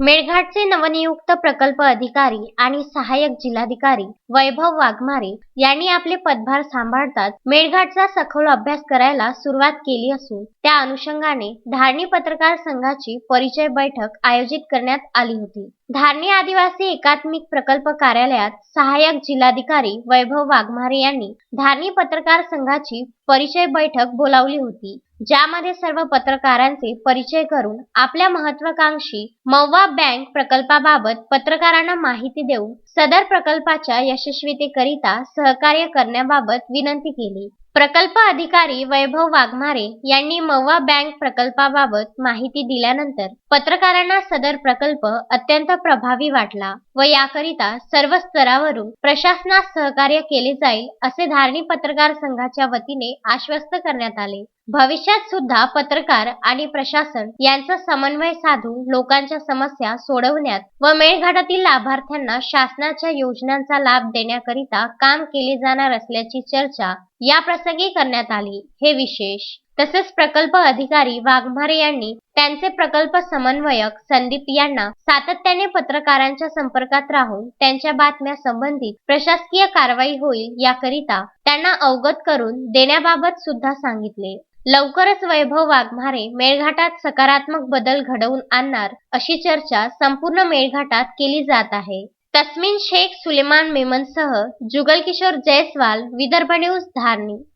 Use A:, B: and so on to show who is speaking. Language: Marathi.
A: मेळघाटचे नवनियुक्त प्रकल्प अधिकारी आणि सहाय्यक जिल्हाधिकारी वैभव वाघमारे यांनी आपले पदभार सांभाळताच मेळघाटचा सखोल अभ्यास करायला सुरुवात केली असून त्या अनुषंगाने धारणी पत्रकार संघाची परिचय बैठक आयोजित करण्यात आली होती. धारणी आदिवासी एकात्मिक प्रकल्प कार्यालयात सहाय्यक जिल्हाधिकारी वैभव वाघमारे यांनी धारणी पत्रकार संघाची परिचय बैठक बोलावली होती. ज्यामध्ये सर्व पत्रकारांचे परिचय करून आपल्या महत्वाकांक्षी मव्वा बँक प्रकल्पाबाबत पत्रकारांना माहिती देऊन सदर प्रकल्पाच्या यशस्वीतेकरिता सहकार्य करण्याबाबत विनंती केली. प्रकल्प अधिकारी वैभव वाघमारे यांनी मवा बँक प्रकल्पाबाबत माहिती दिल्यानंतर पत्रकारांना सदर प्रकल्प अत्यंत प्रभावी वाटला व याकरिता सर्व स्तरावरून प्रशासनास सहकार्य केले जाईल असे धारणी पत्रकार संघाच्या वतीने आश्वस्त करण्यात आले. भविष्यात सुद्धा पत्रकार आणि प्रशासन यांचा समन्वय साधून लोकांच्या समस्या सोडवण्यात व मेळघाटातील लाभार्थ्यांना शासनाच्या योजनांचा लाभ देण्याकरिता काम केले जाणार असल्याची चर्चा या प्रसंगी करण्यात आली. हे विशेष. तसेच प्रकल्प अधिकारी वाघमारे यांनी त्यांचे प्रकल्प समन्वयक संदीप यांना सातत्याने पत्रकारांच्या संपर्कात राहून त्यांच्या बातम्या संबंधित प्रशासकीय कारवाई होईल याकरिता त्यांना अवगत करून देण्याबाबत सुद्धा सांगितले. लवकरच वैभव वाघमारे मेळघाटात सकारात्मक बदल घडवून आणणार अशी चर्चा संपूर्ण मेळघाटात केली जात आहे. तस्मिन शेख सुलेमान मेमनसह जुगल किशोर जयस्वाल विदर्भ न्यूज धारणी.